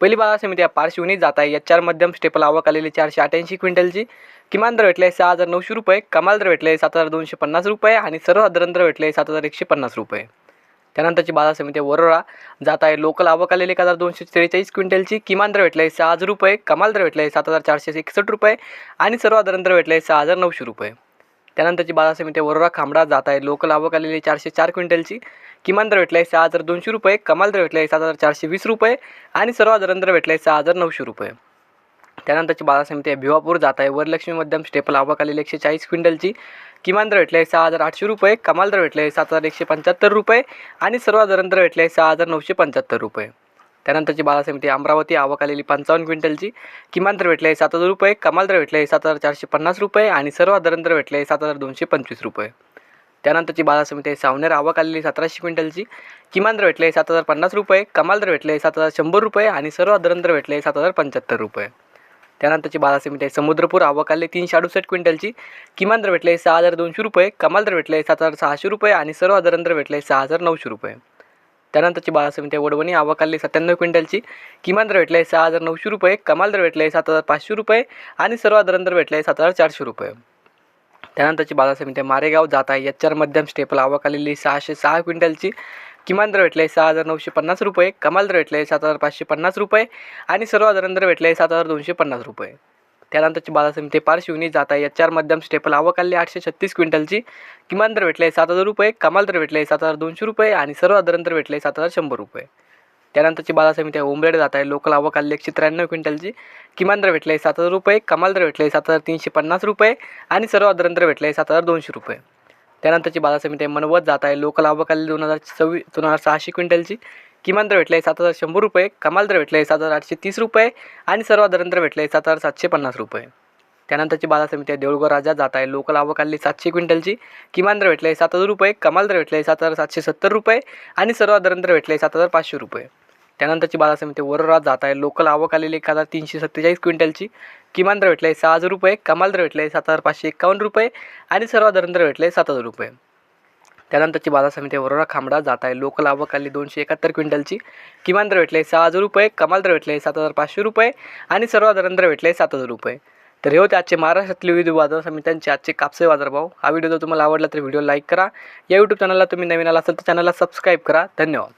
पहिली बाजार समिती या पारशिवनी जात आहे. या चार मध्यम स्टेपल आवक आलेली चारशे अठ्ठ्याऐंशी क्विंटलची. किमान दर भेटले सहा हजार नऊशे रुपये. कमाल दर भेटले सात हजार दोनशे पन्नास रुपये आणि सर्वसाधारण दर भेटले सात हजार एकशे पन्नास रुपये. त्यानंतरची बाजार समिती आहे वरोरा. जात आहे लोकल आवक आलेली एक हजार दोनशे त्रेचाळीस क्विंटलची. किमान दर भेटले सहा हजार रुपये. कमाल दर भेटले सात हजार चारशे एकसष्ट रुपये आणि सर्वसाधारण दर भेटले सहा हजार नऊशे रुपये. त्यानंतरची बाजार समिती वरोरा खांबडा जात आहे. लोकल आवक आलेली चारशे चार क्विंटलची. किमान दर भेटले सहा हजार दोनशे रुपये. कमाल दर भेटले सात हजार चारशे वीस रुपये. आणि सर्वसाधारण दर आहे सहा हजार नऊशे रुपये. त्यानंतरची बाजार समिती आहे भिवापूर जात आहे. वरलक्ष्मी मध्यम स्टेपल आवक आलेली एकशे चाळीस क्विंटलची. किमान दर भेटले सहा हजार आठशे रुपये. कमाल दर भेटले सात हजार एकशे पंच्याहत्तर रुपये. आणि सर्वसाधारण दर भेटले सहा हजार नऊशे पंच्याहत्तर रुपये. त्यानंतरची बाजार समिती अमरावती आवक आलेली पंचावन्न क्विंटलची. किमान दर भेटले सात हजार रुपये कमाल दर भेटले सात हजार चारशे पन्नास रुपये आणि सर्व दर भेटले सात हजार दोनशे पंचवीस रुपये. त्यानंतरची बाजार समिती आहे सावनेर आवक आलेली सतराशे क्विंटलची. किमान दर भेटले सात हजार पन्नास रुपये कमाल दर भेटले सात हजार शंभर रुपये आणि सर्व दर भेटले सात हजार पंच्याहत्तर रुपये. त्यानंतरची बाजार समिती आहे समुद्रपूर आवक आले तीनशे अडुसष्ट क्विंटलची. किमान दर भेटले सहा हजार दोनशे रुपये कमाल दर भेटले सात हजार सहाशे रुपये आणि सर्व दर भेटले सहा हजार नऊशे रुपये. त्यानंतरची बाजार समिती आहे वडवणी. आवाकाली सत्त्याण्णव क्विंटलची. किमान दर भेटले सहा हजार नऊशे रुपये. कमाल दर भेटले सात हजार पाचशे रुपये. आणि सर्वसाधारण दर भेटले सात हजार चारशे रुपये. त्यानंतरची बाजार समिती आहे मारेगाव. जात आहे एच आर मध्यम स्टेपल. आवक सहाशे सहा क्विंटलची. किमान दर भेटले सहा हजार नऊशे पन्नास रुपये. कमाल दर भेटले सात हजार पाचशे पन्नास रुपये. आणि सर्वसाधारण दर भेटले सात हजार दोनशे पन्नास रुपये. त्यानंतरची बाजार समिती आहे पारशिवनी जात आहे. एच आर मध्यम स्टेपल आवक आठशे छत्तीस क्विंटलची. किमान दर भेटले सात हजार रुपये. कमाल दर भेटले सात हजार दोनशे रुपये. आणि सर्व दर भेटले सात हजार शंभर रुपये. त्यानंतरची बाजार समिती आहे. उमरेड जात आहे. लोकल आवक आलेली एकशे त्र्याण्णव क्विंटलची. किमान दर भेटले सात हजार रुपये. कमाल दर भेटले सात हजार तीनशे पन्नास रुपये. आणि सर्व दर भेटले सात हजार दोनशे रुपये. त्यानंतरची बाजार समिती आहे. मनवत जात आहे. लोकल आवक दोन हजार सव्वीस दोन हजार सहाशे क्विंटलची. किमान दर भेटले सात हजार शंभर रुपये कमाल दर भेटले सात हजार आठशे तीस रुपये आणि सर्व दर भेटले सात हजार सातशे पन्नास रुपये. त्यानंतरची बाजार समिती आहे देऊळगाव राजा जात आहे लोकल आवक आली सातशे क्विंटलची. किमान दर भेटले सात हजार रुपये कमाल दर भेटले सात हजार सातशे सत्तर रुपये आणि सर्व दर भेटले सात हजार पाचशे रुपये. त्यानंतरची बाजार समिती वरोरा जात आहे लोकल आवक आलेली एक हजार तीनशे सत्तेचाळीस क्विंटलची. किमान दर भेटले सहा हजार रुपये कमाल दर भेटले सात हजार पाचशे एकावन्न रुपये आणि सर्वसाधारण दर भेटले सात हजार रुपये. त्यानंतरची बाजार समिती वरोरा खांबडा जात आहे. लोकल आवक आली दोनशे एकाहत्तर क्विंटलची. किमान दर भेटले सहा हजार रुपये कमाल दर भेटले सात हजार पाचशे रुपये आणि सर्वसाधारण दर भेटले सात हजार रुपये. तर हे होते आजचे महाराष्ट्रातले विविध बाजार समित्यांचे आजचे कापसे बाजारभाव. हा व्हिडिओ जर तुम्हाला आवडला तर व्हिडिओ लाईक करा. या यूट्यूब चॅनलला तुम्ही नवीन आला असाल तर चॅनलला सबस्क्राईब करा. धन्यवाद.